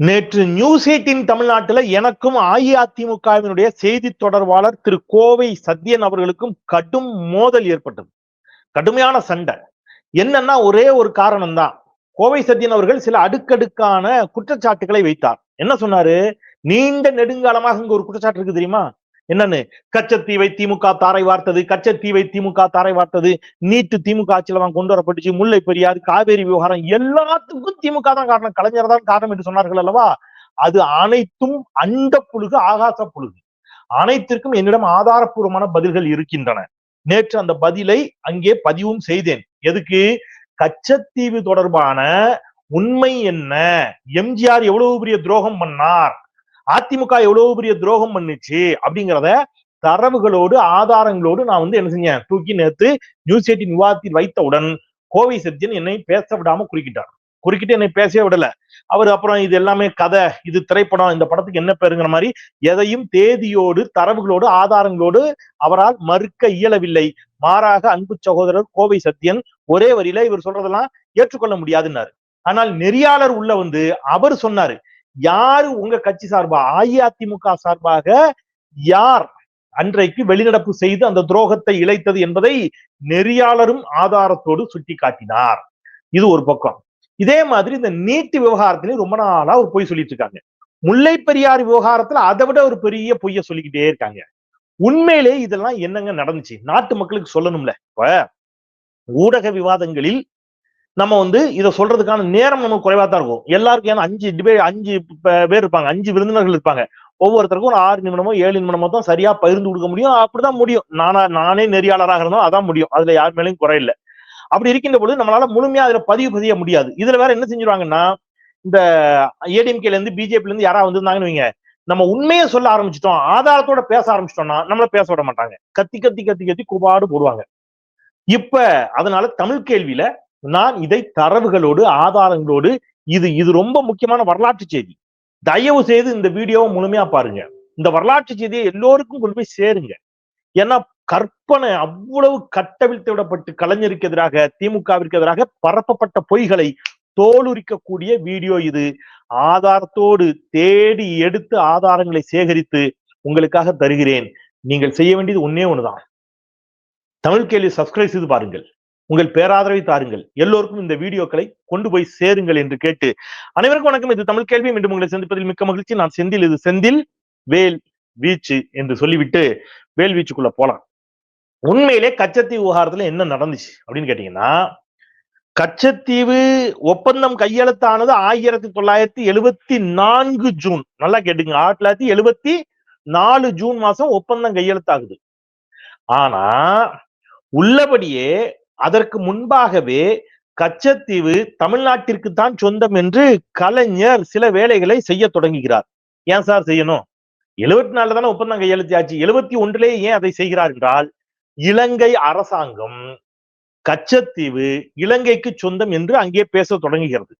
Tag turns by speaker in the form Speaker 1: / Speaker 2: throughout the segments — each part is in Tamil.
Speaker 1: நேற்று நியூஸ் எயிட்டின் தமிழ்நாட்டுல எனக்கும் அஇஅதிமுகவினுடைய செய்தி தொடர்பாளர் திரு கோவை சத்யன் அவர்களுக்கும் கடும் மோதல் ஏற்பட்டது. கடுமையான சண்டை. என்னன்னா ஒரே ஒரு காரணம் தான் கோவை சத்யன் அவர்கள் சில அடுக்கடுக்கான குற்றச்சாட்டுகளை வைத்தார். என்ன சொன்னாரு? நீண்ட நெடுங்காலமாக இங்க ஒரு குற்றச்சாட்டு இருக்கு தெரியுமா? என்னன்னு? கச்சத்தீவை திமுக தாரை வார்த்தது கச்சத்தீவை திமுக தாரை வார்த்தது நீட்டு திமுக ஆட்சியில தான் கொண்டு வரப்பட்டுச்சு முல்லை பெரியார் காவேரி விவகாரம் எல்லாத்துக்கும் திமுக தான் காரணம். கலைஞர் தான் காரணம் என்று சொன்னார்கள் அல்லவா? அது அனைத்தும் அண்ட புழுகு ஆகாச புழுகு. அனைத்திற்கும் என்னிடம் ஆதாரப்பூர்வமான பதில்கள் இருக்கின்றன. நேற்று அந்த பதிலை அங்கே பதிவும் செய்தேன். எதுக்கு? கச்சத்தீவு தொடர்பான உண்மை என்ன? எம்ஜிஆர் எவ்வளவு பெரிய துரோகம் பண்ணார்? அதிமுக எவ்வளவு பெரிய துரோகம் பண்ணுச்சு அப்படிங்கிறத தரவுகளோடு ஆதாரங்களோடு நான் வந்து என்ன செஞ்சேன்? தூக்கி நேத்து நியூஸ் எயிட்டின் விவாதத்தில் வைத்தவுடன் கோவை சத்யன் என்னை பேச விடாம குறுக்கிட்டார். குறுக்கிட்டு என்னை பேசவே விடல. அவர் அப்புறம் இது எல்லாமே கதை இது திரைப்படம் இந்த படத்துக்கு என்ன பேருங்கிற மாதிரி எதையும் தேதியோடு தரவுகளோடு ஆதாரங்களோடு அவரால் மறுக்க இயலவில்லை. மாறாக அன்பு சகோதரர் கோவை சத்யன் ஒரே வரியில இவர் சொல்றதெல்லாம் ஏற்றுக்கொள்ள முடியாதுன்னாரு. ஆனால் நெறியாளர் உள்ள வந்து அவர் சொன்னாரு யாரு உங்க கட்சி சார்பா? அஇஅதிமுக சார்பாக யார் அன்றைக்கு வெளிநடப்பு செய்து அந்த துரோகத்தை இழைத்தது என்பதை நெறியாளரும் ஆதாரத்தோடு சுட்டி காட்டினார் இது ஒரு பக்கம். இதே மாதிரி இந்த நீட்டு விவகாரத்திலையும் ரொம்ப நாளா ஒரு பொய் சொல்லிட்டு இருக்காங்க முல்லை பெரியார் விவகாரத்துல அதை விட ஒரு பெரிய பொய்ய சொல்லிக்கிட்டே இருக்காங்க. உண்மையிலே இதெல்லாம் என்னங்க நடந்துச்சு? நாட்டு மக்களுக்கு சொல்லணும்ல. இப்ப ஊடக விவாதங்களில் நம்ம வந்து இதை சொல்றதுக்கான நேரம் நமக்கு குறைவா தான் இருக்கும். எல்லாருக்கும் ஏன்னா அஞ்சு டிபே அஞ்சு பேர் இருப்பாங்க. அஞ்சு விருந்தினர்கள் இருப்பாங்க. ஒவ்வொருத்தருக்கும் ஒரு ஆறு நிமிடமோ ஏழு நிமிடமோ தான் சரியா பகிர்ந்து கொடுக்க முடியும். அப்படிதான் முடியும். நானா நானே நெறியாளராக இருந்தோம் அதான் முடியும். அதுல யார் மேலேயும் குறையில்ல அப்படி இருக்கின்ற பொழுது நம்மளால முழுமையா அதுல பதிவு பதிய முடியாது. இதுல வேற என்ன செஞ்சிருவாங்கன்னா இந்த ஏடிஎம்கேல இருந்து பிஜேபில இருந்து யாரா வந்திருந்தாங்கன்னு வைங்க. நம்ம உண்மையை சொல்ல ஆரம்பிச்சிட்டோம். ஆதாரத்தோட பேச ஆரம்பிச்சிட்டோம்னா நம்மள பேச விட மாட்டாங்க. கத்தி கத்தி கத்தி கத்தி குபாடு போடுவாங்க. இப்ப அதனால தமிழ் கேள்வியில நான் இதை தரவுகளோடு ஆதாரங்களோடு இது இது ரொம்ப முக்கியமான வரலாற்று செய்தி. தயவு செய்து இந்த வீடியோவை முழுமையா பாருங்க. இந்த வரலாற்று செய்தியை எல்லோருக்கும் கொண்டு போய் சேருங்க. ஏன்னா கற்பனை அவ்வளவு கட்டவிழ்த்து விடப்பட்டு கலைஞருக்கு எதிராக திமுகவிற்கு எதிராக பரப்பப்பட்ட பொய்களை தோலுரிக்கக்கூடிய வீடியோ இது. ஆதாரத்தோடு தேடி எடுத்து ஆதாரங்களை சேகரித்து உங்களுக்காக தருகிறேன். நீங்கள் செய்ய வேண்டியது ஒன்னே ஒண்ணுதான். தமிழ் கேள்வி சப்ஸ்கிரைப் செய்து பாருங்கள். உங்கள் பேராதரவை தாருங்கள். எல்லோருக்கும் இந்த வீடியோக்களை கொண்டு போய் சேருங்கள் என்று கேட்டு அனைவருக்கும் வணக்கம். இது தமிழ் கேள்வி. மீண்டும் உங்களை சந்திப்பதில் மிக்க மகிழ்ச்சி. நான் செந்தில். இது செந்தில் வேல் வீச்சு என்று சொல்லிவிட்டு வேல் வீச்சுக்குள்ள போலாம். உண்மையிலே கச்சத்தீவு விவகாரத்துல என்ன நடந்துச்சு அப்படின்னு கேட்டீங்கன்னா கச்சத்தீவு ஒப்பந்தம் கையெழுத்தானது ஆயிரத்தி தொள்ளாயிரத்தி எழுபத்தி நான்கு ஜூன். நல்லா கேட்டுங்க ஆயிரத்தி தொள்ளாயிரத்தி எழுபத்தி நாலு ஜூன் மாசம் ஒப்பந்தம் கையெழுத்தாகுது. ஆனா உள்ளபடியே அதற்கு முன்பாகவே கச்சத்தீவு தமிழ்நாட்டிற்கு தான் சொந்தம் என்று கலைஞர் சில வேலைகளை செய்ய தொடங்குகிறார். ஏன் சார் செய்யணும்? எழுபத்தி நாலுல தானே ஒப்பந்தம் கையெழுத்தியாச்சு. எழுபத்தி ஒன்றிலேயே ஏன் அதை செய்கிறார் என்றால் இலங்கை அரசாங்கம் கச்சத்தீவு இலங்கைக்கு சொந்தம் என்று அங்கே பேச தொடங்குகிறது.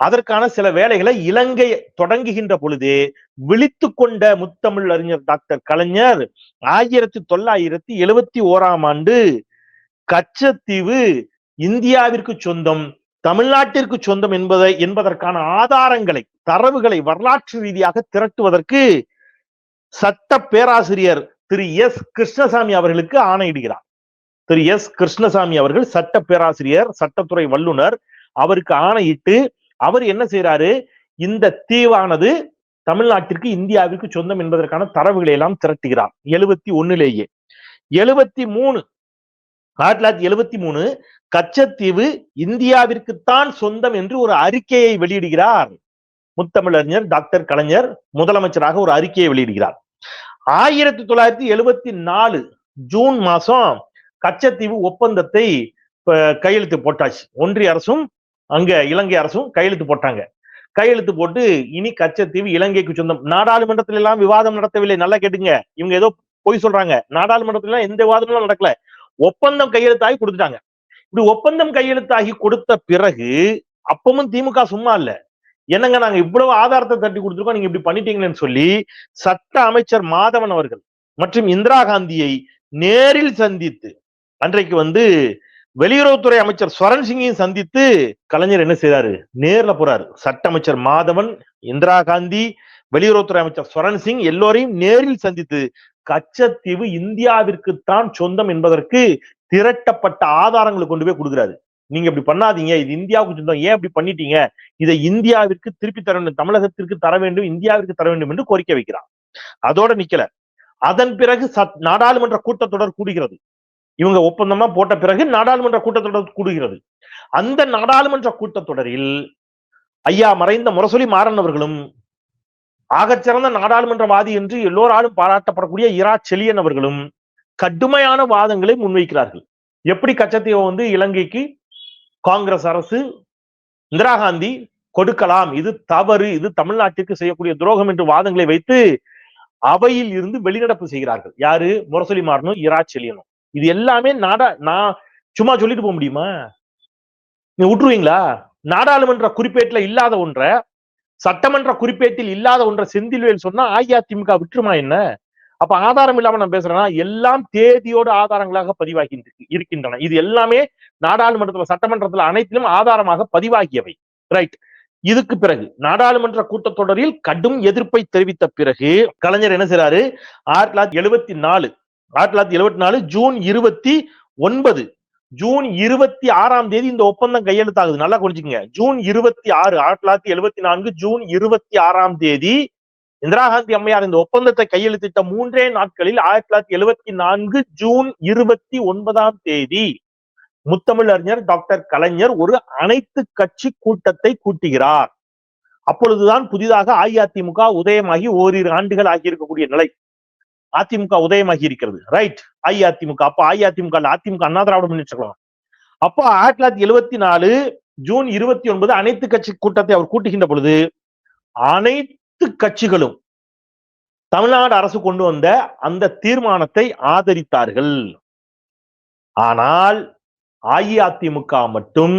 Speaker 1: அதற்கான சில வேலைகளை இலங்கை தொடங்குகின்ற பொழுதே விழித்து கொண்ட முத்தமிழ் அறிஞர் டாக்டர் கலைஞர் ஆயிரத்தி தொள்ளாயிரத்தி எழுபத்தி ஓராம் ஆண்டு கச்சத்தீவு இந்தியாவிற்கு சொந்தம் தமிழ்நாட்டிற்கு சொந்தம் என்பதை என்பதற்கான ஆதாரங்களை தரவுகளை வரலாற்று ரீதியாக திரட்டுவதற்கு சட்ட பேராசிரியர் திரு எஸ். கிருஷ்ணசாமி அவர்களுக்கு ஆணையிடுகிறார். திரு எஸ். கிருஷ்ணசாமி அவர்கள் சட்ட பேராசிரியர் சட்டத்துறை வல்லுனர் அவருக்கு ஆணையிட்டு அவர் என்ன செய்யறாரு இந்த தீவானது தமிழ்நாட்டிற்கு இந்தியாவிற்கு சொந்தம் என்பதற்கான தரவுகளை எல்லாம் திரட்டுகிறார். எழுபத்தி ஒன்னுலேயே எழுபத்தி மூணு ஆயிரத்தி தொள்ளாயிரத்தி எழுபத்தி மூணு கச்சத்தீவு இந்தியாவிற்குத்தான் சொந்தம் என்று ஒரு அறிக்கையை வெளியிடுகிறார். முத்தமிழறிஞர் டாக்டர் கலைஞர் முதலமைச்சராக ஒரு அறிக்கையை வெளியிடுகிறார். ஆயிரத்தி தொள்ளாயிரத்தி எழுபத்தி நாலு ஜூன் மாசம் கச்சத்தீவு ஒப்பந்தத்தை கையெழுத்து போட்டாச்சு. ஒன்றிய அரசும் அங்க இலங்கை அரசும் கையெழுத்து போட்டாங்க. கையெழுத்து போட்டு இனி கச்சத்தீவு இலங்கைக்கு சொந்தம். நாடாளுமன்றத்தில் எல்லாம் விவாதம் நடத்தவில்லை. நல்லா கேட்டுங்க. இவங்க ஏதோ பொய் சொல்றாங்க. நாடாளுமன்றத்துல எந்த விவாதமும் நடக்கல. ஒப்பந்தம் கையெழுத்தாகி கொடுத்துட்டாங்க. இப்படி ஒப்பந்தம் கையெழுத்தாகி கொடுத்த பிறகு அப்பவும் திமுக சும்மா இல்ல. என்னங்க நாங்க இவ்வளவு ஆதாரத்தை தட்டி கொடுத்துருக்கோம் நீங்க இப்படி பண்ணிட்டீங்களேன்னு சொல்லி சட்ட அமைச்சர் மாதவன் அவர்கள் மற்றும் இந்திரா காந்தியை நேரில் சந்தித்து அன்றைக்கு வந்து வெளியுறவுத்துறை அமைச்சர் ஸ்வரன் சிங்கையும் சந்தித்து கலைஞர் என்ன செய்றாரு நேர்ல போறாரு. சட்ட அமைச்சர் மாதவன் இந்திரா காந்தி வெளியுறவுத்துறை அமைச்சர் ஸ்வரன் சிங் எல்லோரையும் நேரில் சந்தித்து கச்சத்தீவு இந்தியாவிற்குத்தான் சொந்தம் என்பதற்கு திரட்டப்பட்ட ஆதாரங்களை கொண்டு போய் கொடுக்குறாரு. நீங்க இப்படி பண்ணாதீங்க. இது இந்தியாவுக்கு சொந்தம். ஏன் இப்படி பண்ணிட்டீங்க? இதை இந்தியாவிற்கு திருப்பி தர வேண்டும். தமிழகத்திற்கு தர வேண்டும். இந்தியாவிற்கு தர வேண்டும் என்று கோரிக்கை வைக்கிறான் அதோட நிக்கல. அதன் பிறகு சத் நாடாளுமன்ற கூட்டத்தொடர் கூடுகிறது. இவங்க ஒப்பந்தமா போட்ட பிறகு நாடாளுமன்ற கூட்டத்தொடர் கூடுகிறது. அந்த நாடாளுமன்ற கூட்டத்தொடரில் ஐயா மறைந்த முரசொலி மாறன் அவர்களும் ஆகச்சிறந்த நாடாளுமன்றவாதி என்று எல்லோராலும் பாராட்டப்படக்கூடிய இரா செலியன் அவர்களும் கடுமையான வாதங்களை முன்வைக்கிறார்கள். எப்படி கச்சத்தீவை வந்து இலங்கைக்கு காங்கிரஸ் அரசு இந்திரா காந்தி கொடுக்கலாம் இது தவறு இது தமிழ்நாட்டிற்கு செய்யக்கூடிய துரோகம் என்று வாதங்களை வைத்து அவையில் இருந்து வெளிநடப்பு செய்கிறார்கள். யாரு? முரசொலி மாறனும் இரா செலியனும் இது எல்லாமே நாடா நான் சும்மா சொல்லிட்டு போக முடியுமா? நீ விட்டுருவீங்களா நாடாளுமன்ற குறிப்பேட்டுல இல்லாத ஒன்றை சட்டமன்ற குறிப்பேட்டில் இல்லாத ஒன்றை செந்தில்வேல் சொன்னா அஇஅதிமுக விட்டுருமா என்ன? அப்ப ஆதாரம் இல்லாம நான் பேசுறேன்னா எல்லாம் தேதியோடு ஆதாரங்களாக பதிவாகி இருக்கின்றன. இது எல்லாமே நாடாளுமன்றத்துல சட்டமன்றத்துல அனைத்திலும் ஆதாரமாக பதிவாகியவை. ரைட் இதுக்கு பிறகு நாடாளுமன்ற கூட்டத்தொடரில் கடும் எதிர்ப்பை தெரிவித்த பிறகு கலைஞர் என்ன செய்றாரு? ஆயிரத்தி தொள்ளாயிரத்தி எழுபத்தி நாலு ஆயிரத்தி தொள்ளாயிரத்தி எழுபத்தி நாலு ஜூன் இருபத்தி ஒன்பது ஜூன் இருபத்தி ஆறாம் தேதி இந்த ஒப்பந்தம் கையெழுத்தாகுது. நல்லா குறிச்சுக்கங்க ஜூன் இருபத்தி ஆறு ஆயிரத்தி தொள்ளாயிரத்தி எழுபத்தி நான்கு ஜூன் இருபத்தி ஆறாம் தேதி இந்திரா காந்தி அம்மையார் இந்த ஒப்பந்தத்தை கையெழுத்திட்ட மூன்றே நாட்களில் ஆயிரத்தி தொள்ளாயிரத்தி எழுபத்தி நான்கு ஜூன் இருபத்தி ஒன்பதாம் தேதி முத்தமிழ் அறிஞர் டாக்டர் கலைஞர் ஒரு அனைத்து கட்சி கூட்டத்தை கூட்டுகிறார். அப்பொழுதுதான் புதிதாக அஇஅதிமுக உதயமாகி ஓரிரு ஆண்டுகள் ஆகியிருக்கக்கூடிய நிலை. அதிமுக உதயமாகி இருக்கிறது. ரைட் அஇஅதிமுக. அப்ப அஇஅதிமுக அதிமுக அண்ணா திராவிட முன்னேற்ற கழகம். அப்போ ஆயிரத்தி தொள்ளாயிரத்தி எழுபத்தி நாலு ஜூன் இருபத்தி ஒன்பது அனைத்து கட்சி கூட்டத்தை அவர் கூட்டுகின்ற பொழுது அனைத்து கட்சிகளும் தமிழ்நாடு அரசு கொண்டு வந்த அந்த தீர்மானத்தை ஆதரித்தார்கள். ஆனால் அஇஅதிமுக மட்டும்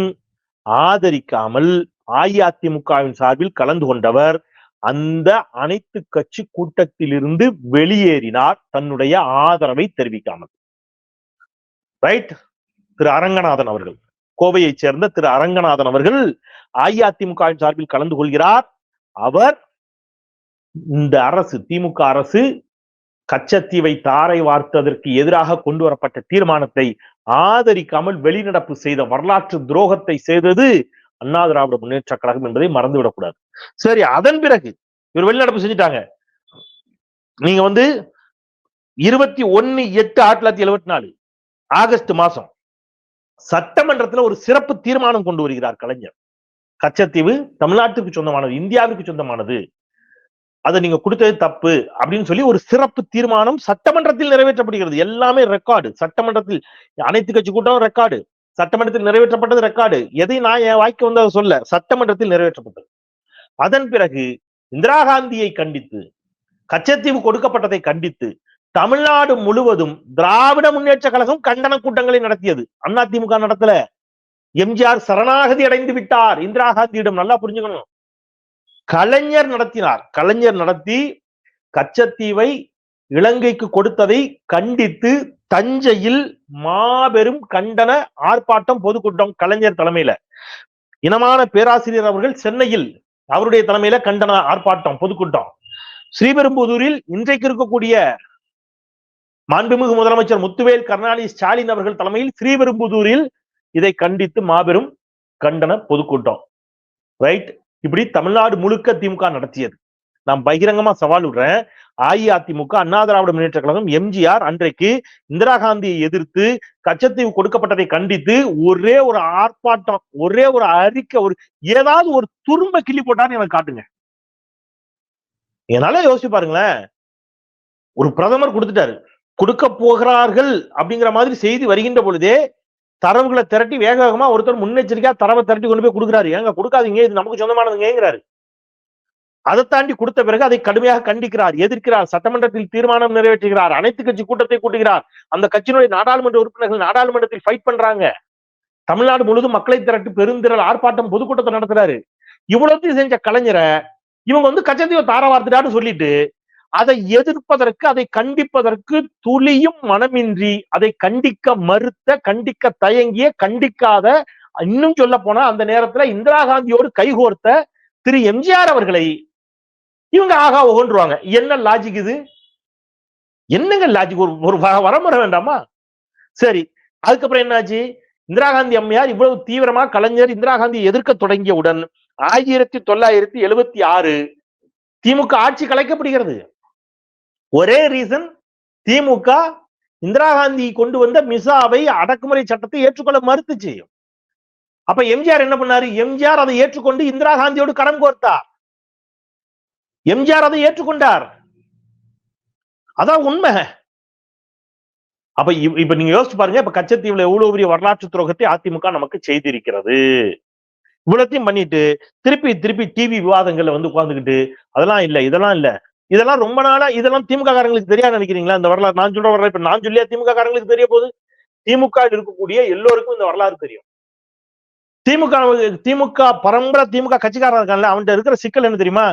Speaker 1: ஆதரிக்காமல் அஇஅதிமுகவின் சார்பில் கலந்து கொண்டவர் அந்த அனைத்து கட்சி கூட்டத்திலிருந்து வெளியேறினார் தன்னுடைய ஆதரவை தெரிவிக்காமல். ரைட் திரு அரங்கநாதன் அவர்கள். கோவையைச் சேர்ந்த திரு அரங்கநாதன் அவர்கள் அஇஅதிமுக சார்பில் கலந்து கொள்கிறார். அவர் இந்த அரசு திமுக அரசு கச்சத்தீவை தாரை வார்த்ததற்கு எதிராக கொண்டு வரப்பட்ட தீர்மானத்தை ஆதரிக்காமல் வெளிநடப்பு செய்த வரலாற்று துரோகத்தை செய்தது அண்ணா திராவிட முன்னேற்ற கழகம் என்பதை மறந்துவிடக்கூடாது. சரி அதன் பிறகு இவர் வெளிநடப்பு செஞ்சுட்டாங்க. நீங்க வந்து இருபத்தி ஒன்னு எட்டு ஆயிரத்தி தொள்ளாயிரத்தி எழுபத்தி நாலு ஆகஸ்ட் மாசம் சட்டமன்றத்துல ஒரு சிறப்பு தீர்மானம் கொண்டு வருகிறார் கலைஞர். கச்சத்தீவு தமிழ்நாட்டுக்கு சொந்தமானது இந்தியாவிற்கு சொந்தமானது. அதை நீங்க கொடுத்தது தப்பு அப்படின்னு சொல்லி ஒரு சிறப்பு தீர்மானம் சட்டமன்றத்தில் நிறைவேற்றப்படுகிறது. எல்லாமே ரெக்கார்டு சட்டமன்றத்தில் அனைத்து கட்சி கூட்டம் ரெக்கார்டு சட்டமன்றத்தில் நிறைவேற்றப்பட்டது ரெக்கார்டு எதை நான் என் வாய்க்கு வந்து அதை சொல்ல? சட்டமன்றத்தில் நிறைவேற்றப்பட்டது. அதன் பிறகு இந்திரா காந்தியை கண்டித்து கச்சத்தீவு கொடுக்கப்பட்டதை கண்டித்து தமிழ்நாடு முழுவதும் திராவிட முன்னேற்ற கழகம் கண்டன கூட்டங்களை நடத்தியது. அண்ணா திமுக நடத்தல. எம்ஜிஆர் சரணாகதி அடைந்து விட்டார். இந்திரா காந்தியிடம் நல்லா புரிஞ்சுக்கணும். கலைஞர் நடத்தினார். கலைஞர் நடத்தி கச்சத்தீவை இலங்கைக்கு கொடுத்ததை கண்டித்து தஞ்சையில் மாபெரும் கண்டன ஆர்ப்பாட்டம் பொதுக்கூட்டம் கலைஞர் தலைமையில. இனமான பேராசிரியர் அவர்கள் சென்னையில் அவருடைய தலைமையில கண்டன ஆர்ப்பாட்டம் பொதுக்கூட்டம். ஸ்ரீபெரும்புதூரில் இன்றைக்கு இருக்கக்கூடிய மாண்புமிகு முதலமைச்சர் முத்துவேல் கருணாநிதி ஸ்டாலின் அவர்கள் தலைமையில் ஸ்ரீபெரும்புதூரில் இதை கண்டித்து மாபெரும் கண்டன பொதுக்கூட்டம். ரைட் இப்படி தமிழ்நாடு முழுக்க திமுக நடத்தியது. நான் பகிரங்கமா சவால் விடுறேன். அஇஅதிமுக அண்ணா திராவிட முன்னேற்ற கழகம் எம்ஜிஆர் அன்றைக்கு இந்திரா காந்தியை எதிர்த்து கச்சத்தீவு கொடுக்கப்பட்டதை கண்டித்து ஒரே ஒரு ஆர்ப்பாட்டம் ஒரே ஒரு அறிக்கை ஒரு ஏதாவது ஒரு துரும்ப கிள்ளி போட்டான்னு எனக்கு காட்டுங்க. என்னால யோசிச்சு பாருங்களேன். ஒரு பிரதமர் கொடுத்துட்டாரு. கொடுக்க போகிறார்கள் அப்படிங்கிற மாதிரி செய்தி வருகின்ற பொழுதே தரவுகளை திரட்டி வேக வேகமா ஒருத்தர் முன்னெச்சரிக்கையா தரவை திரட்டி கொண்டு போய் கொடுக்குறாரு. ஏங்க கொடுக்காதீங்க இது நமக்கு சொந்தமானதுங்கிறாரு அதை தாண்டி கொடுத்த பிறகு அதை கடுமையாக கண்டிக்கிறார் எதிர்க்கிறார் சட்டமன்றத்தில் தீர்மானம் நிறைவேற்றுகிறார் அனைத்து கட்சி கூட்டத்தை கூட்டுகிறார். அந்த கட்சியினுடைய நாடாளுமன்ற உறுப்பினர்கள் நாடாளுமன்றத்தில் ஃபைட் பண்றாங்க. தமிழ்நாடு முழுதும் மக்களை திரட்டு பெருந்திரள் ஆர்ப்பாட்டம் பொதுக்கூட்டத்தை நடத்துறாரு. இவ்வளவு செஞ்ச கலைஞரை இவங்க வந்து கச்சத்தீவை தாரவார்த்துட்டான்னு சொல்லிட்டு அதை எதிர்ப்பதற்கு அதை கண்டிப்பதற்கு துளியும் மனமின்றி அதை கண்டிக்க மறுத்த கண்டிக்க தயங்கிய கண்டிக்காத இன்னும் சொல்ல போனா அந்த நேரத்துல இந்திரா காந்தியோடு கைகோர்த்த திரு எம்ஜிஆர் அவர்களை இவங்க ஆகா ஒகன்றுவாங்க. என்ன லாஜிக் இது? என்னங்க லாஜிக் ஒரு ஒரு வரமுறை வேண்டாமா? சரி அதுக்கப்புறம் என்னாச்சு? இந்திரா காந்தி அம்மையார் இவ்வளவு தீவிரமா கலைஞர் இந்திரா காந்தியை எதிர்க்க தொடங்கியவுடன் ஆயிரத்தி தொள்ளாயிரத்தி எழுபத்தி ஆறு திமுக ஆட்சி கலைக்கப்படுகிறது. ஒரே ரீசன் திமுக இந்திரா காந்தி கொண்டு வந்த மிசாவை அடக்குமுறை சட்டத்தை ஏற்றுக்கொள்ள மறுத்துச்சு. அப்ப எம்ஜிஆர் என்ன பண்ணாரு? எம்ஜிஆர் அதை ஏற்றுக்கொண்டு இந்திரா காந்தியோடு கடன் கோர்த்தார். எம்ஜிஆர் அதை ஏற்றுக்கொண்டார். அதான் உண்மை. அப்ப இப்ப நீங்க யோசிச்சு பாருங்க இப்ப கச்சத்தீவுல எவ்வளவு பெரிய வரலாற்று துரோகத்தை அதிமுக நமக்கு செய்திருக்கிறது. இவ்வளத்தையும் பண்ணிட்டு திருப்பி திருப்பி டிவி விவாதங்கள்ல வந்து உட்காந்துக்கிட்டு அதெல்லாம் இல்ல இதெல்லாம் இல்ல. இதெல்லாம் ரொம்ப நாளா இதெல்லாம் திமுக காரங்களுக்கு தெரியாது நினைக்கிறீங்களா? இந்த வரலாறு நான் சொல்ற வரலாறு இப்ப நான் சொல்லியா திமுக காரங்களுக்கு தெரிய போகுது? திமுக இருக்கக்கூடிய எல்லோருக்கும் இந்த வரலாறு தெரியும். திமுக திமுக பரம்பரை திமுக கட்சிக்காரன் இருக்கான்ல அவன்கிட்ட இருக்கிற சிக்கல் என்ன தெரியுமா?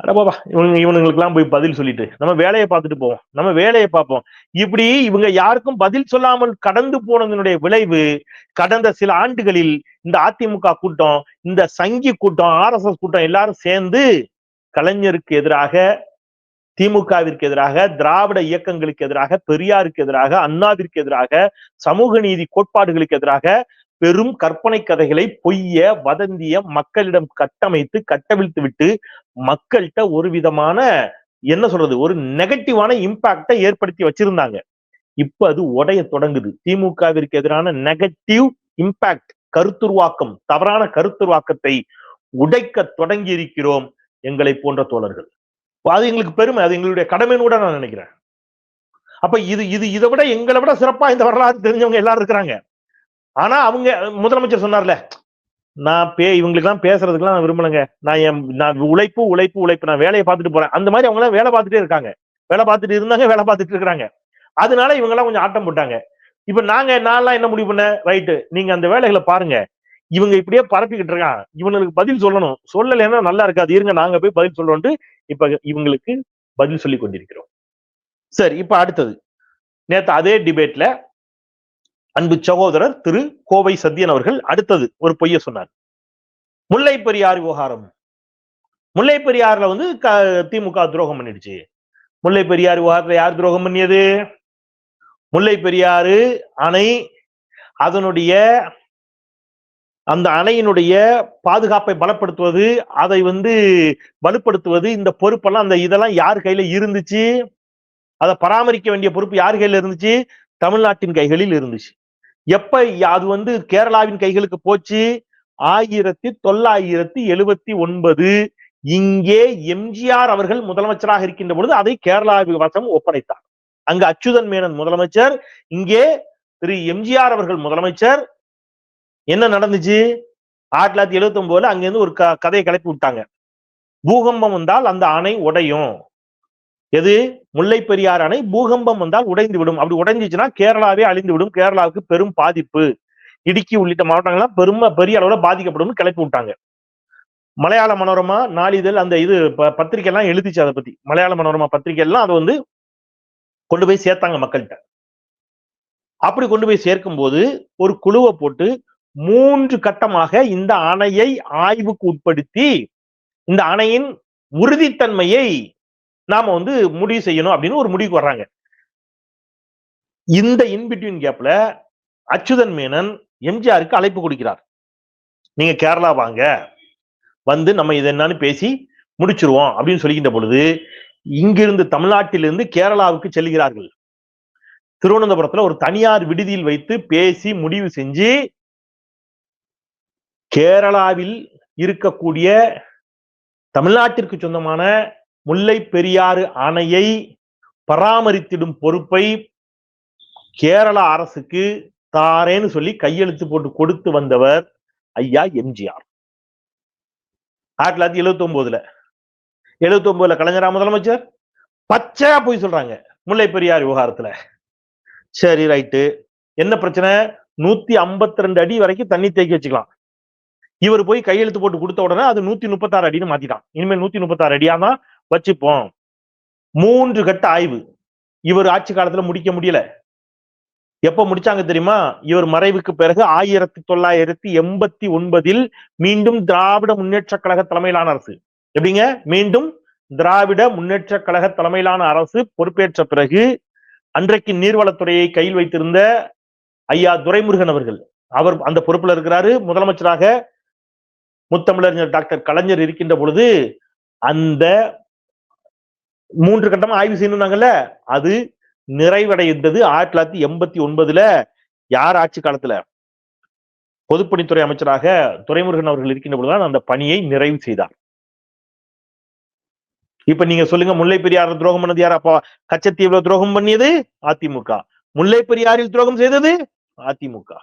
Speaker 1: அட இவனுங்க இவனுங்களுக்கு எல்லாம் போய் பதில் சொல்லிட்டு நம்ம வேலையை பார்த்துட்டு போவோம். நம்ம வேலையை பார்ப்போம். இப்படி இவங்க யாருக்கும் பதில் சொல்லாமல் கடந்து போனதனுடைய விளைவு கடந்த சில ஆண்டுகளில் இந்த அதிமுக கூட்டம் இந்த சங்கி கூட்டம் ஆர்எஸ்எஸ் கூட்டம் எல்லாரும் சேர்ந்து கலைஞருக்கு எதிராக திமுகவிற்கு எதிராக திராவிட இயக்கங்களுக்கு எதிராக பெரியாருக்கு எதிராக அண்ணாவிற்கு எதிராக சமூக நீதி கோட்பாடுகளுக்கு எதிராக பெரும் கற்பனை கதைகளை பொய்ய வதந்திய மக்களிடம் கட்டமைத்து கட்டவிழ்த்து விட்டு மக்கள்கிட்ட ஒரு விதமான என்ன சொல்றது ஒரு நெகட்டிவான இம்பாக்டை ஏற்படுத்தி வச்சிருந்தாங்க. இப்ப அது உடைய தொடங்குது. திமுகவிற்கு எதிரான நெகட்டிவ் இம்பாக்ட் கருத்துருவாக்கம் தவறான கருத்துருவாக்கத்தை உடைக்க தொடங்கி இருக்கிறோம் எங்களை போன்ற தோழர்கள். அது எங்களுக்கு பெருமை அது எங்களுடைய கடமைன்னு கூட நான் நினைக்கிறேன். அப்ப இது இது இதை விட எங்களை விட சிறப்பா இந்த வரலாறு தெரிஞ்சவங்க எல்லாரும் இருக்கிறாங்க. ஆனா அவங்க முதலமைச்சர் சொன்னார்ல நான் பே இவங்களுக்கெல்லாம் பேசுறதுக்குலாம் நான் விரும்பலைங்க. நான் என் நான் உழைப்பு உழைப்பு உழைப்பு. நான் வேலையை பார்த்துட்டு போறேன். அந்த மாதிரி அவங்க எல்லாம் வேலை பார்த்துட்டே இருக்காங்க. வேலை பார்த்துட்டு இருந்தாங்க வேலை பார்த்துட்டு இருக்கிறாங்க. அதனால இவங்க எல்லாம் கொஞ்சம் ஆட்டம் போட்டாங்க. இப்ப நாங்க நான்லாம் என்ன முடிவு பண்ண ரைட்டு நீங்க அந்த வேலைகளை பாருங்க. இவங்க இப்படியே பரப்பிக்கிட்டு இருக்கான் இவங்களுக்கு பதில் சொல்லணும். சொல்லலைன்னா நல்லா இருக்காது. இருங்க நாங்க போய் பதில் சொல்றோம்ட்டு இப்ப இவங்களுக்கு பதில் சொல்லி கொண்டிருக்கிறோம். சரி இப்ப அடுத்தது. நேற்று அதே டிபேட்ல அன்பு சகோதரர் திரு கோவை சத்யன் அவர்கள் அடுத்தது ஒரு பொய்ய சொன்னார். முல்லை பெரியார் விவகாரம். முல்லை பெரியாறுல வந்து க- திமுக துரோகம் பண்ணிடுச்சு. முல்லை பெரியார் விவகாரத்துல யார் துரோகம் பண்ணியது? முல்லை பெரியாறு அணை அதனுடைய அந்த அணையினுடைய பாதுகாப்பை பலப்படுத்துவது அதை வந்து வலுப்படுத்துவது இந்த பொறுப்பெல்லாம் அந்த இதெல்லாம் யார் கையில இருந்துச்சு? அதை பராமரிக்க வேண்டிய பொறுப்பு யார் கையில இருந்துச்சு? தமிழ்நாட்டின் கைகளில் இருந்துச்சு. எப்ப அது வந்து கேரளாவின் கைகளுக்கு போச்சு? ஆயிரத்தி தொள்ளாயிரத்தி எழுபத்தி ஒன்பது. இங்கே எம்ஜிஆர் அவர்கள் முதலமைச்சராக இருக்கின்ற பொழுது அதை கேரளா வசம் ஒப்படைத்தார். அங்கு அச்சுதன் மேனன் முதலமைச்சர் இங்கே திரு எம்ஜிஆர் அவர்கள் முதலமைச்சர். என்ன நடந்துச்சு? ஆயிரத்தி தொள்ளாயிரத்தி எழுபத்தி ஒன்பதுல அங்கிருந்து ஒரு க- கதையை கிளப்பி விட்டாங்க. பூகம்பம் வந்தால் அந்த அணை உடையும். எது? முல்லை பெரியார் அணை பூகம்பம் வந்தால் உடைந்து விடும் அப்படி உடைஞ்சிச்சுன்னா கேரளாவே அழிந்து விடும் கேரளாவுக்கு பெரும் பாதிப்பு. இடுக்கி உள்ளிட்ட மாவட்டங்கள்லாம் பெரும பெரிய அளவுல பாதிக்கப்படும் கிளப்பி விட்டாங்க. மலையாள மனோரமா நாளிதழ் அந்த இது ப- பத்திரிக்கை எல்லாம் எழுதிச்சு அதை பத்தி. மலையாள மனோரமா பத்திரிக்கை எல்லாம் அதை வந்து கொண்டு போய் சேர்த்தாங்க மக்கள்கிட்ட. அப்படி கொண்டு போய் சேர்க்கும் போது ஒரு குழுவை போட்டு மூன்று கட்டமாக இந்த அணையை ஆய்வுக்கு உட்படுத்தி இந்த அணையின் உறுதித்தன்மையை நாம வந்து முடிவு செய்யணும் அப்படின்னு ஒரு முடிவுக்கு வர்றாங்க. இந்த இன்பிட்வீன் கேப்ல அச்சுதன் மேனன் எம்ஜிஆருக்கு அழைப்பு கொடுக்கிறார். நீங்க கேரளா வாங்க. வந்து நம்ம இது என்னன்னு பேசி முடிச்சிருவோம் அப்படின்னு சொல்லிக்கின்ற பொழுது இங்கிருந்து தமிழ்நாட்டிலிருந்து கேரளாவுக்கு செல்கிறார்கள். திருவனந்தபுரத்துல ஒரு தனியார் விடுதியில் வைத்து பேசி முடிவு செஞ்சு கேரளாவில் இருக்கக்கூடிய தமிழ்நாட்டிற்கு சொந்தமான முல்லை பெரியாறு அணையை பராமரித்திடும் பொறுப்பை கேரள அரசுக்கு தாரேன்னு சொல்லி கையெழுத்து போட்டு கொடுத்து வந்தவர் ஐயா எம்ஜிஆர். ஆயிரத்தி தொள்ளாயிரத்தி எழுபத்தி ஒன்பதுல எழுபத்தி ஒன்பதுல கலைஞரா முதலமைச்சர்? பச்சையா போய் சொல்றாங்க முல்லை பெரியார் விவகாரத்துல. சரி ரைட்டு. என்ன பிரச்சனை? நூத்தி ஐம்பத்தி ரெண்டு அடி வரைக்கும் தண்ணி தேக்கி வச்சுக்கலாம். இவர் போய் கையெழுத்து போட்டு கொடுத்த உடனே அது நூத்தி முப்பத்தாறு அடின்னு மாத்திட்டான். இனிமேல் நூத்தி முப்பத்தாறு அடியா தான் வச்சுப்போம். மூன்று கட்ட ஆய்வு. இவர் ஆட்சி காலத்துல முடிக்க முடியல. எப்ப முடிச்சாங்க தெரியுமா? இவர் மறைவுக்கு பிறகு ஆயிரத்தி தொள்ளாயிரத்தி எண்பத்தி ஒன்பதில் மீண்டும் திராவிட முன்னேற்ற கழக தலைமையிலான அரசு. எப்படிங்க? மீண்டும் திராவிட முன்னேற்ற கழக தலைமையிலான அரசு பொறுப்பேற்ற பிறகு அன்றைக்கு நீர்வளத்துறையை கையில் வைத்திருந்த ஐயா துரைமுருகன் அவர்கள். அவர் அந்த பொறுப்புல இருக்கிறாரு. முதலமைச்சராக முத்தமிழறிஞர் டாக்டர் கலைஞர் இருக்கின்ற பொழுது அந்த மூன்று கட்டமா ஆய்வு செய்யணும்னாங்கல்ல? அது நிறைவடைந்தது ஆயிரத்தி தொள்ளாயிரத்தி எண்பத்தி ஒன்பதுல யார் ஆட்சி காலத்துல? பொதுப்பணித்துறை அமைச்சராக துரைமுருகன் அவர்கள் இருக்கின்ற பொழுதுதான் அந்த பணியை நிறைவு செய்தார். இப்ப நீங்க சொல்லுங்க முல்லை பெரியார் துரோகம் பண்ணது யார்? அப்பா கச்சத்தீவுல துரோகம் பண்ணியது? அதிமுக. முல்லை பெரியாரில் துரோகம் செய்தது? அதிமுக.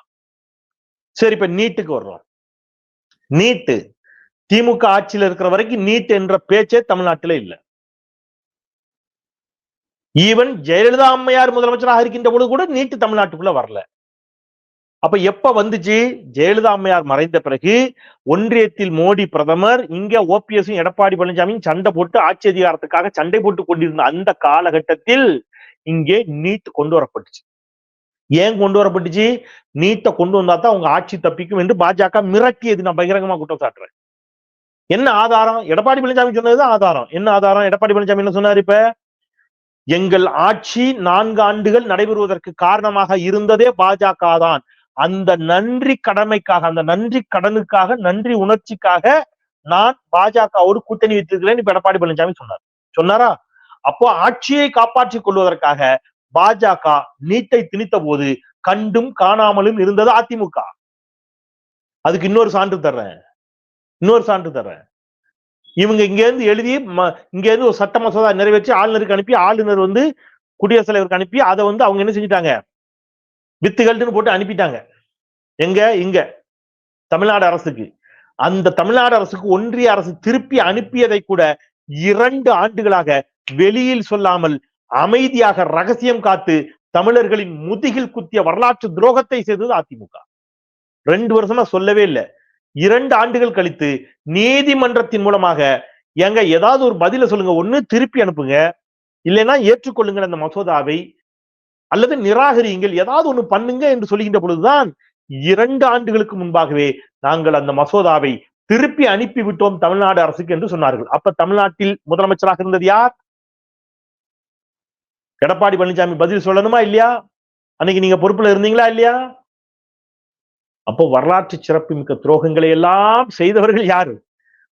Speaker 1: சரி இப்ப நீட்டுக்கு வர்றோம். நீட்டு. திமுக ஆட்சியில் இருக்கிற வரைக்கும் நீட் என்ற பேச்சே தமிழ்நாட்டில இல்ல. ஈவன் ஜெயலலிதா அம்மையார் முதலமைச்சராக இருக்கின்ற பொழுது கூட நீட்டு தமிழ்நாட்டுக்குள்ள வரல. அப்ப எப்ப வந்துச்சு? ஜெயலலிதா அம்மையார் மறைந்த பிறகு ஒன்றியத்தில் மோடி பிரதமர் இங்க ஓபிஎஸும் எடப்பாடி பழனிசாமியும் சண்டை போட்டு ஆட்சி அதிகாரத்துக்காக சண்டை போட்டு கொண்டிருந்த அந்த காலகட்டத்தில் இங்கே நீட் கொண்டு வரப்பட்டுச்சு. ஏன் கொண்டு வரப்பட்டுச்சு? நீட்டை கொண்டு வந்தா தான் உங்க ஆட்சி தப்பிக்கும் என்று பாஜக மிரட்டியது. நான் பகிரங்கமா குற்றம் சாட்டுறேன். என்ன ஆதாரம்? எடப்பாடி பழனிசாமி சொன்னதுதான் ஆதாரம். என்ன ஆதாரம்? எடப்பாடி பழனிசாமி என்ன சொன்னார் இப்ப? எங்கள் ஆட்சி நான்கு ஆண்டுகள் நடைபெறுவதற்கு காரணமாக இருந்ததே பாஜக தான் அந்த நன்றி கடமைக்காக அந்த நன்றி கடனுக்காக நன்றி உணர்ச்சிக்காக நான் பாஜகவோடு கூட்டணி வைத்திருக்கிறேன் இப்ப எடப்பாடி பழனிசாமி சொன்னார். சொன்னாரா? அப்போ ஆட்சியை காப்பாற்றிக் கொள்வதற்காக பாஜக நீட்டை திணித்த போது கண்டும் காணாமலும் இருந்தது அதிமுக. அதுக்கு இன்னொரு சான்று தர்றேன். இன்னொரு சான்று தர்றேன். இவங்க இங்க இருந்து எழுதி இங்க இருந்து ஒரு சட்ட மசோதா நிறைவேற்றி ஆளுநருக்கு அனுப்பி ஆளுநர் வந்து குடியரசுத் தலைவருக்கு அனுப்பி அதை வந்து அவங்க என்ன செஞ்சுட்டாங்க? வித்துகள்னு போட்டு அனுப்பிட்டாங்க. எங்க? இங்க. தமிழ்நாடு அரசுக்கு. அந்த தமிழ்நாடு அரசுக்கு ஒன்றிய அரசு திருப்பி அனுப்பியதை கூட இரண்டு ஆண்டுகளாக வெளியில் சொல்லாமல் அமைதியாக ரகசியம் காத்து தமிழர்களின் முதுகில் குத்திய வரலாற்று துரோகத்தை செய்தது அதிமுக. ரெண்டு வருஷமா சொல்லவே இல்லை. இரண்டு ஆண்டுகள் கழித்து நீதிமன்றத்தின் மூலமாக எங்க ஏதாவது ஒரு பதில சொல்லுங்க. ஒண்ணு திருப்பி அனுப்புங்க. இல்லைன்னா ஏற்றுக்கொள்ளுங்கள் அந்த மசோதாவை. அல்லது நிராகரியுங்கள். ஏதாவது ஒண்ணு பண்ணுங்க என்று சொல்லுகின்ற பொழுதுதான் இரண்டு ஆண்டுகளுக்கு முன்பாகவே நாங்கள் அந்த மசோதாவை திருப்பி அனுப்பி விட்டோம் தமிழ்நாடு அரசுக்கு என்று சொன்னார்கள். அப்ப தமிழ்நாட்டில் முதலமைச்சராக இருந்தது யார்? எடப்பாடி பழனிசாமி பதில் சொல்லணுமா இல்லையா? அன்னைக்கு நீங்க பொறுப்புல இருந்தீங்களா இல்லையா? அப்போ வரலாற்று சிறப்பு மிக்க துரோகங்களை எல்லாம் செய்தவர்கள் யாரு?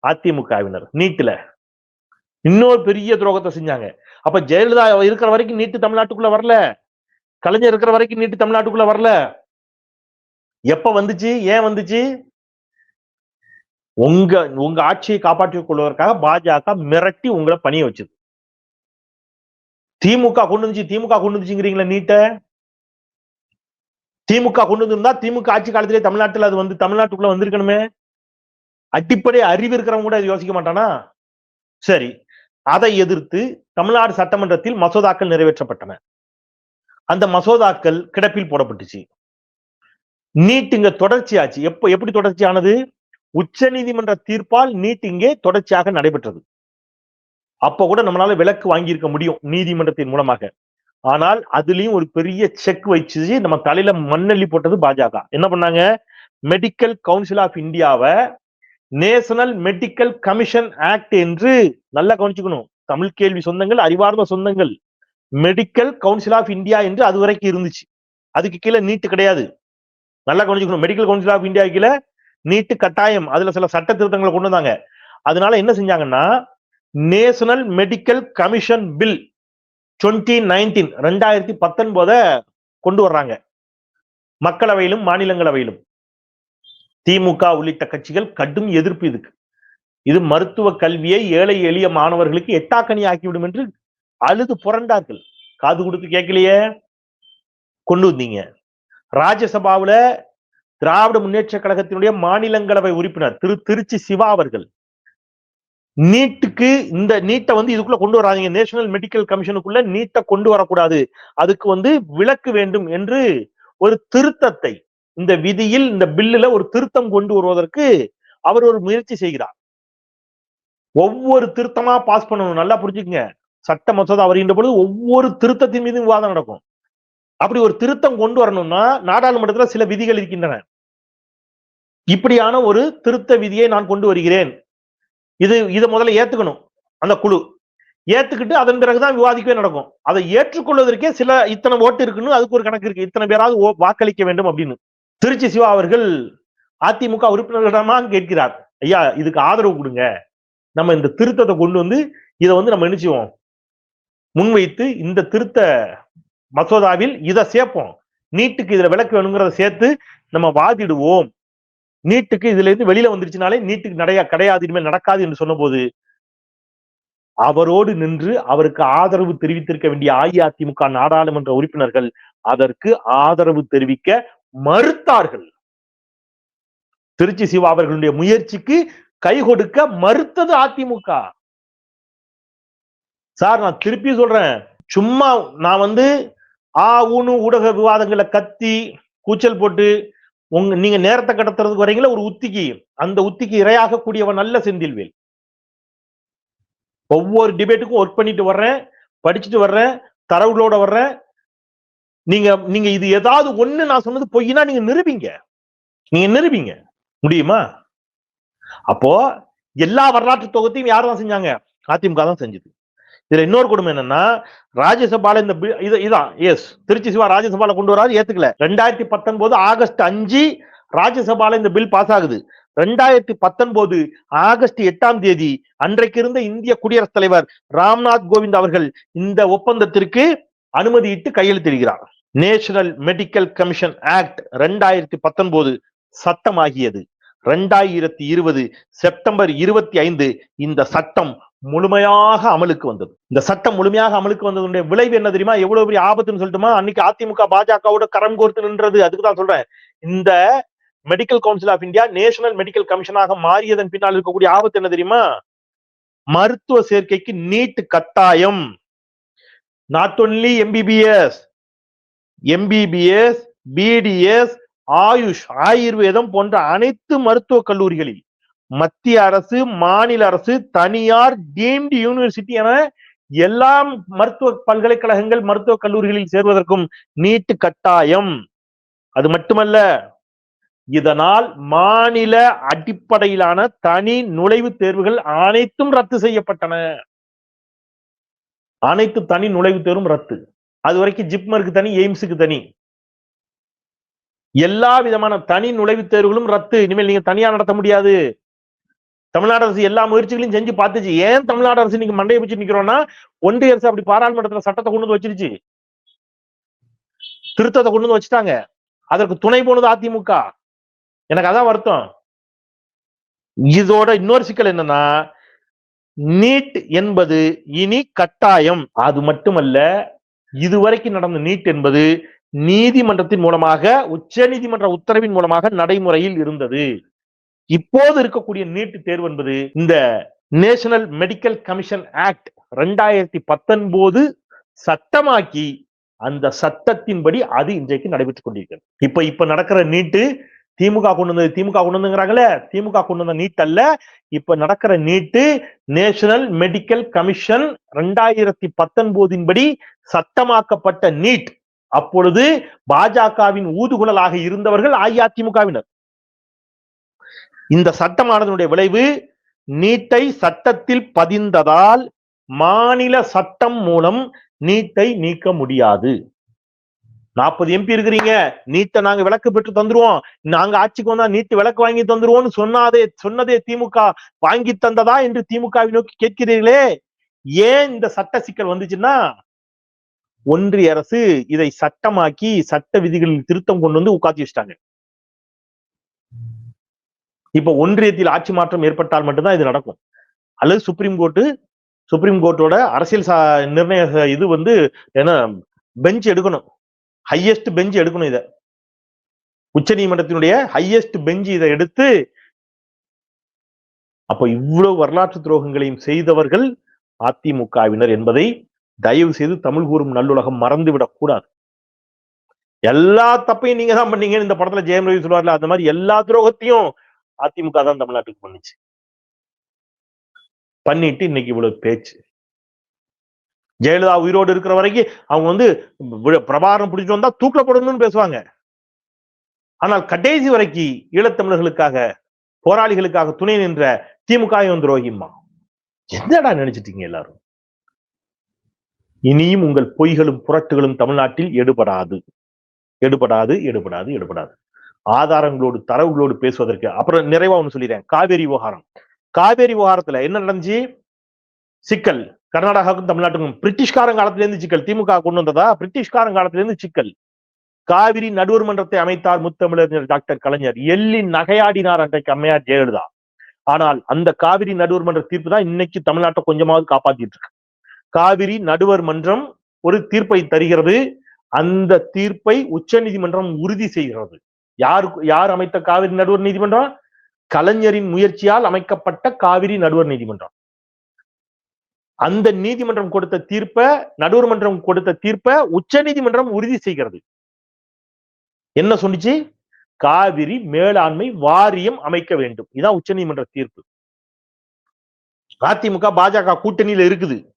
Speaker 1: அதிமுகவினர் நீட்டுல. இன்னொரு பெரிய துரோகத்தை செஞ்சாங்க. அப்ப ஜெயலலிதா இருக்கிற வரைக்கும் நீட்டு தமிழ்நாட்டுக்குள்ள வரல. கலைஞர் இருக்கிற வரைக்கும் நீட்டு தமிழ்நாட்டுக்குள்ள வரல. எப்ப வந்துச்சு? ஏன் வந்துச்சு? உங்க உங்க ஆட்சியை காப்பாற்றிக் கொள்வதற்காக பாஜக மிரட்டி உங்களை பணிய வச்சது. திமுக கொண்டு வந்துச்சு திமுக கொண்டு வந்துச்சுங்கிறீங்களா நீட்ட. திமுக கொண்டு வந்திருந்தா திமுக ஆட்சி காலத்திலே தமிழ்நாட்டில் அது வந்து தமிழ்நாட்டுக்குள்ள வந்திருக்கணுமே? அடிப்படை அறிவு இருக்கிறவங்க கூட அது யோசிக்க மாட்டானா? சரி. அதை எதிர்த்து தமிழ்நாடு சட்டமன்றத்தில் மசோதாக்கள் நிறைவேற்றப்பட்டன. அந்த மசோதாக்கள் கிடப்பில் போடப்பட்டுச்சு. நீட் இங்க தொடர்ச்சியாச்சு. எப்ப எப்படி தொடர்ச்சியானது? உச்ச நீதிமன்ற தீர்ப்பால் நீட் இங்கே தொடர்ச்சியாக நடைபெற்றது. அப்ப கூட நம்மளால விலக்கு வாங்கியிருக்க முடியும் நீதிமன்றத்தின் மூலமாக. ஆனால் அதுலயும் ஒரு பெரிய செக் வச்சு நம்ம தலையில மண்ணள்ளி போட்டது பாஜக. என்ன பண்ணாங்க? மெடிக்கல் கவுன்சில் ஆஃப் இந்தியாவை நேஷனல் மெடிக்கல் கமிஷன் ஆக்ட் என்று நல்லா கவனிச்சுக்கணும். தமிழ் கேள்வி சொந்தங்கள் அறிவார்ந்த சொந்தங்கள். மெடிக்கல் கவுன்சில் ஆஃப் இந்தியா என்று அது வரைக்கும் இருந்துச்சு. அதுக்கு கீழே நீட்டு கிடையாது. நல்லா கவனிச்சுக்கணும். மெடிக்கல் கவுன்சில் ஆஃப் இந்தியா கீழே நீட்டு கட்டாயம். அதுல சில சட்ட திருத்தங்களை கொண்டு வந்தாங்க. அதனால என்ன செஞ்சாங்கன்னா national medical commission bill twenty nineteen ரெண்டாயிரத்தி பத்தொன்பத கொண்டு வர்றாங்க. மக்களவையிலும் மாநிலங்களவையிலும். திமுக உள்ளிட்ட கட்சிகள் கடும் எதிர்ப்பு இதுக்கு. இது மருத்துவ கல்வியை ஏழை எளிய மாணவர்களுக்கு எட்டாக்கணி ஆக்கிவிடும் என்று அழுது புரண்டார்கள். காது கொடுத்து கேட்கலையே? கொண்டு வந்தீங்க. ராஜ்யசபாவுல திராவிட முன்னேற்ற கழகத்தினுடைய மாநிலங்களவை உறுப்பினர் திரு திருச்சி சிவா அவர்கள் நீட்டுக்கு இந்த நீட்டை வந்து இதுக்குள்ள கொண்டு வராதீங்க. நேஷனல் மெடிக்கல் கமிஷனுக்குள்ள நீட்டை கொண்டு வரக்கூடாது. அதுக்கு வந்து விலக்கு வேண்டும் என்று ஒரு திருத்தத்தை இந்த விதியில் இந்த பில்லுல ஒரு திருத்தம் கொண்டு வருவதற்கு அவர் ஒரு முயற்சி செய்கிறார். ஒவ்வொரு திருத்தமா பாஸ் பண்ணணும். நல்லா புரிஞ்சுக்கங்க. சட்ட மசோதா வருகின்ற பொழுது ஒவ்வொரு திருத்தத்தின் மீதும் விவாதம் நடக்கும். அப்படி ஒரு திருத்தம் கொண்டு வரணும்னா நாடாளுமன்றத்துல சில விதிகள் இருக்கின்றன. இப்படியான ஒரு திருத்த விதியை நான் கொண்டு வருகிறேன். இது இதை முதல்ல ஏத்துக்கணும். அந்த குழு. ஏத்துக்கிட்டு அதன் பிறகுதான் விவாதிக்கவே நடக்கும். அதை ஏற்றுக்கொள்வதற்கே சில இத்தனை ஓட்டு இருக்குன்னு அதுக்கு ஒரு கணக்கு இருக்கு. இத்தனை பேராவது ஓ- வாக்களிக்க வேண்டும் அப்படின்னு. திருச்சி சிவா அவர்கள் அதிமுக உறுப்பினர்களிடமா கேட்கிறார். ஐயா இதுக்கு ஆதரவு கொடுங்க. நம்ம இந்த திருத்தத்தை கொண்டு வந்து இதை வந்து நம்ம நினைச்சுவோம் முன்வைத்து இந்த திருத்த மசோதாவில் இதை சேர்ப்போம். நீட்டுக்கு இதுல விளக்கு வேணுங்கிறத சேர்த்து நம்ம வாதிடுவோம். நீட்டுக்கு இதுல இருந்து வெளியில வந்துருச்சுனாலே நீட்டுக்கு நடைய கிடையாது இனிமேல் நடக்காது என்று சொன்னபோது அவரோடு நின்று அவருக்கு ஆதரவு தெரிவித்திருக்க வேண்டிய அஇஅதிமுக நாடாளுமன்ற உறுப்பினர்கள் அதற்கு ஆதரவு தெரிவிக்க மறுத்தார்கள். திருச்சி சிவா அவர்களுடைய முயற்சிக்கு கை கொடுக்க மறுத்தது அதிமுக. சார் நான் திருப்பி சொல்றேன். சும்மா நான் வந்து ஆ ஊனு ஊடக விவாதங்களை கத்தி கூச்சல் போட்டு உங்க நீங்க நேரத்தை கடத்துறதுக்கு வரீங்களா ஒரு உத்திக்கு அந்த உத்திக்கு இரையாக கூடியவன் நல்ல செந்தில்வேல். ஒவ்வொரு டிபேட்டுக்கும் ஒர்க் பண்ணிட்டு வர்றேன் படிச்சுட்டு வர்றேன் தரவுகளோட வர்றேன். நீங்க நீங்க இது ஏதாவது ஒண்ணு நான் சொன்னது பொய்னா நீங்க நிரூபிங்க. நீங்க நிரூபிங்க. முடியுமா? அப்போ எல்லா வரலாற்று தொகுத்தையும் யார் தான் செஞ்சாங்க? அதிமுக தான் செஞ்சது. இதுல இன்னொரு கொடுமை என்னன்னா ராஜ்யசபால இந்த இது இதான் எஸ் திருச்சி சிவா ராஜ்யசபால கொண்டு வராது ஏத்துக்கல. ரெண்டாயிரத்தி பத்தொன்பது ஆகஸ்ட் அஞ்சு ராஜ்யசபால இந்த பில் பாஸ் ஆகுது. ரெண்டாயிரத்தி பத்தொன்பது ஆகஸ்ட் எட்டாம் தேதி அன்றைக்கு இருந்த இந்திய குடியரசுத் தலைவர் ராம்நாத் கோவிந்த் அவர்கள் இந்த ஒப்பந்தத்திற்கு அனுமதியிட்டு கையெழுத்திடுகிறார். நேஷனல் மெடிக்கல் கமிஷன் ஆக்ட் ரெண்டாயிரத்தி பத்தொன்பது சட்டமாகியது. ரெண்டாயிரத்தி இருபது செப்டம்பர் இருபத்தி ஐந்து இந்த சட்டம் முழுமையாக அமலுக்கு வந்தது. இந்த சட்டம் முழுமையாக அமலுக்கு வந்ததுடைய விளைவு என்ன தெரியுமா? எவ்வளவு பெரிய ஆபத்துன்னு சொல்லட்டுமா? அன்னைக்கு அதிமுக பாஜகவோட கரம் கோர்த்து நின்றது. அதுக்கு தான் சொல்றேன். இந்த medical council of India national medical கமிஷனாக மாறியதன் பின்னால் இருக்கக்கூடிய ஆபத்து என்ன தெரியுமா? மருத்துவ சேர்க்கைக்கு நீட் கட்டாயம். Not only MBBS MBBS BDS AYUSH ஆயுர்வேதம் போன்ற அனைத்து மருத்துவக் கல்லூரிகளில் மத்திய அரசு மாநில அரசு தனியார் டீம்டு யூனிவர்சிட்டி என எல்லா மருத்துவ பல்கலைக்கழகங்கள் மருத்துவக் கல்லூரிகளில் சேர்வதற்கும் நீட்டு கட்டாயம். அது மட்டுமல்ல இதனால் மாநில அடிப்படையிலான தனி நுழைவுத் தேர்வுகள் அனைத்தும் ரத்து செய்யப்பட்டன. அனைத்து தனி நுழைவுத் தேர்வும் ரத்து. அது வரைக்கும் ஜிப்மருக்கு தனி எய்ம்ஸுக்கு தனி. எல்லா விதமான தனி நுழைவுத் தேர்வுகளும் ரத்து. இனிமேல் நீங்க தனியா நடத்த முடியாது. தமிழ்நாடு அரசு எல்லா முயற்சிகளையும் செஞ்சு பார்த்துச்சு. ஏன் தமிழ்நாடு அரசு நீங்க மண்டையை பிடிச்சு நிக்கிறோம்னா ஒன்றிய அரசு அப்படி பாராளுமன்றத்துல சட்டத்தை கொண்டு வந்து வச்சிருச்சு. திருத்தத்தை கொண்டு வந்து வச்சுட்டாங்க. அதற்கு துணை போனது அதிமுக. எனக்கு அதான் வருத்தம். இதோட இன்னொரு சிக்கல் என்னன்னா நீட் என்பது இனி கட்டாயம். அது மட்டுமல்ல இதுவரைக்கும் நடந்த நீட் என்பது நீதிமன்றத்தின் மூலமாக உச்ச நீதிமன்ற உத்தரவின் மூலமாக நடைமுறையில் இருந்தது. இப்போது இருக்கக்கூடிய நீட் தேர்வு என்பது இந்த நேஷனல் மெடிக்கல் கமிஷன் ஆக்ட் ரெண்டாயிரத்தி பத்தொன்பது சட்டமாக்கி அந்த சட்டத்தின்படி அது இன்றைக்கு நடைபெற்றுக் கொண்டிருக்கிறது. இப்ப இப்ப நடக்கிற நீட்டு திமுக கொண்டு வந்தது திமுக கொண்டு வந்துங்கிறாங்களே திமுக கொண்டு வந்த நீட் அல்ல. இப்ப நடக்கிற நீட்டு நேஷனல் மெடிக்கல் கமிஷன் ரெண்டாயிரத்தி பத்தொன்பதின் படி சட்டமாக்கப்பட்ட நீட். அப்பொழுது பாஜகவின் ஊதுகுழலாக இருந்தவர்கள் அஇஅதிமுகவினர். இந்த சட்டமானதனுடைய விளைவு நீட்டை சட்டத்தில் பதிந்ததால் மாநில சட்டம் மூலம் நீட்டை நீக்க முடியாது. நாற்பது எம்பி இருக்கிறீங்க நீட்டை நாங்க விளக்கு பெற்று தந்துருவோம். நாங்க ஆட்சிக்கு வந்தா நீட்டு விளக்கு வாங்கி தந்துருவோம்னு சொன்னாதே சொன்னதே திமுக. வாங்கி தந்ததா என்று திமுகவை நோக்கி கேட்கிறீர்களே? ஏன் இந்த சட்ட சிக்கல் வந்துச்சுன்னா ஒன்றிய அரசு இதை சட்டமாக்கி சட்ட விதிகளில் திருத்தம் கொண்டு வந்து உட்காந்து வச்சிட்டாங்க. இப்ப ஒன்றியத்தில் ஆட்சி மாற்றம் ஏற்பட்டால் மட்டும்தான் இது நடக்கும். அல்லது சுப்ரீம் கோர்ட்டு சுப்ரீம் கோர்ட்டோட அரசியல் சா நிர்ணய இது வந்து என்ன பெஞ்ச் எடுக்கணும். ஹையஸ்ட் பெஞ்ச் எடுக்கணும் இத. உச்ச நீதிமன்றத்தினுடைய ஹையஸ்ட் பெஞ்ச் இதை எடுத்து அப்ப இவ்வளவு வரலாற்று துரோகங்களையும் செய்தவர்கள் அதிமுகவினர் என்பதை தயவு செய்து தமிழ் கூறும் நல்லுலகம் மறந்துவிடக் கூடாது. எல்லா தப்பையும் நீங்க தான் பண்ணீங்கன்னு இந்த படத்துல ஜெயம் ரவி சொல்லுவார்ல அந்த மாதிரி எல்லா துரோகத்தையும் அதிமுக தான் தமிழ்நாட்டுக்கு பண்ணுச்சு பண்ணிட்டு இன்னைக்கு இவ்வளவு பேச்சு. ஜெயலலிதா உயிரோடு இருக்கிற வரைக்கும் அவங்க வந்து பிரபாரம் பிடிச்சிட்டு வந்தா தூக்கில போடணும்னு பேசுவாங்க. ஆனால் கடைசி வரைக்கும் ஈழத்தமிழர்களுக்காக போராளிகளுக்காக துணை நின்ற திமுக துரோகிம்மா? என்னடா நினைச்சிட்டீங்க எல்லாரும்? இனியும் உங்கள் பொய்களும் புரட்டுகளும் தமிழ்நாட்டில் எடுபடாது. எடுபடாது எடுபடாது எடுபடாது. ஆதாரங்களோடு தரவுகளோடு பேசுவதற்கு. அப்புறம் நிறைவா ஒண்ணு சொல்லிடுறேன். காவேரி விவகாரம். காவேரி விவகாரத்துல என்ன நடந்துச்சு? சிக்கல். கர்நாடகாவுக்கும் தமிழ்நாட்டுக்கும் பிரிட்டிஷ்காரன் காலத்துல இருந்து சிக்கல். திமுக கொண்டு வந்ததா? பிரிட்டிஷ்காரன் காலத்துல இருந்து சிக்கல். காவிரி நடுவர் மன்றத்தை அமைத்தார் முத்தமிழறிஞர் டாக்டர் கலைஞர். எள்ளி நகையாடினார் அன்றைக்கு அம்மையார் ஜெயலலிதா. ஆனால் அந்த காவிரி நடுவர் மன்ற தீர்ப்பு தான் இன்னைக்கு தமிழ்நாட்டை கொஞ்சமாவது காப்பாத்திட்டு இருக்கு. காவிரி நடுவர் மன்றம் ஒரு தீர்ப்பை தருகிறது. அந்த தீர்ப்பை உச்சநீதிமன்றம் உறுதி செய்கிறது. யார் யார் அமைத்த காவிரி நடுவர் நீதிமன்றம்? கலைஞரின் முயற்சியால் அமைக்கப்பட்ட காவிரி நடுவர் நீதிமன்றம். அந்த நீதிமன்றம் கொடுத்த தீர்ப்பை நடுவர் மன்றம் கொடுத்த தீர்ப்பை உச்சநீதிமன்றம் உறுதி செய்கிறது. என்ன சொன்னிச்சு காவிரி மேலாண்மை வாரியம் அமைக்க வேண்டும். இதான் உச்சநீதிமன்ற தீர்ப்பு. அதிமுக பாஜக கூட்டணியில இருக்குது.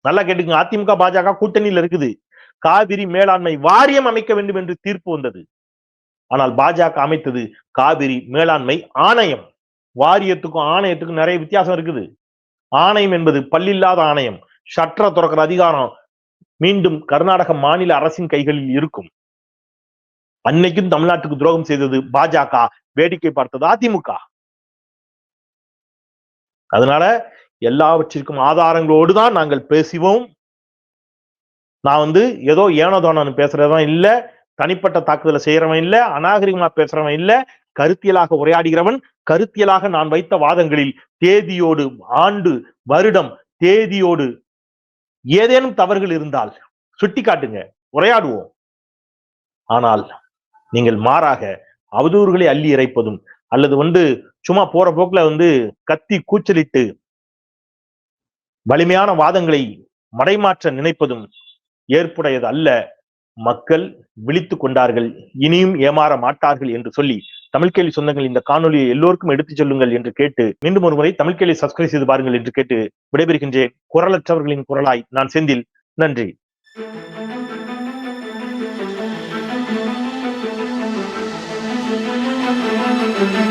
Speaker 1: நல்லா கேட்டுங்க அதிமுக பாஜக கூட்டணியில இருக்குது. காவிரி மேலாண்மை வாரியம் அமைக்க வேண்டும் என்று தீர்ப்பு வந்தது. ஆனால் பாஜக அமைத்தது காவிரி மேலாண்மை ஆணையம். வாரியத்துக்கும் ஆணையத்துக்கும் நிறைய வித்தியாசம் இருக்குது. ஆணையம் என்பது பல்லில்லாத ஆணையம். ஷட்டரை துறக்கிற அதிகாரம் மீண்டும் கர்நாடக மாநில அரசின் கைகளில் இருக்கும். அன்னைக்கும் தமிழ்நாட்டுக்கு துரோகம் செய்தது பாஜக வேடிக்கை பார்த்தது அதிமுக. அதனால எல்லாவற்றிற்கும் ஆதாரங்களோடு தான் நாங்கள் பேசுவோம். நான் வந்து ஏதோ ஏனோதானு பேசுறதுதான் இல்ல. தனிப்பட்ட தாக்குதலை செய்யறவன் இல்ல அநாகரிகமா பேசுறவன் இல்ல கருத்தியலாக உரையாடுகிறவன் கருத்தியலாக நான் வைத்த வாதங்களில் தேதியோடு ஆண்டு வருடம் தேதியோடு ஏதேனும் தவறுகள் இருந்தால் சுட்டி காட்டுங்க உரையாடுவோம். ஆனால் நீங்கள் மாறாக அவதூறுகளை அள்ளி இறைப்பதும் அல்லது வந்து சும்மா போற போக்குல வந்து கத்தி கூச்சலிட்டு வலிமையான வாதங்களை மடைமாற்ற நினைப்பதும் ஏற்புடையது அல்ல மக்கள் விழித்துக் கொண்டார்கள். இனியும் ஏமாற மாட்டார்கள் என்று சொல்லி தமிழ் கேள்வி சொந்தங்கள் இந்த காணொலியை எல்லோருக்கும் எடுத்துச் சொல்லுங்கள் என்று கேட்டு மீண்டும் ஒரு முறை தமிழ் கேள்வி சப்ஸ்கிரைப் செய்து பாருங்கள் என்று கேட்டு விடைபெறுகின்றேன். குரலற்றவர்களின் குரலாய் நான் செந்தில். நன்றி.
Speaker 2: Thank you.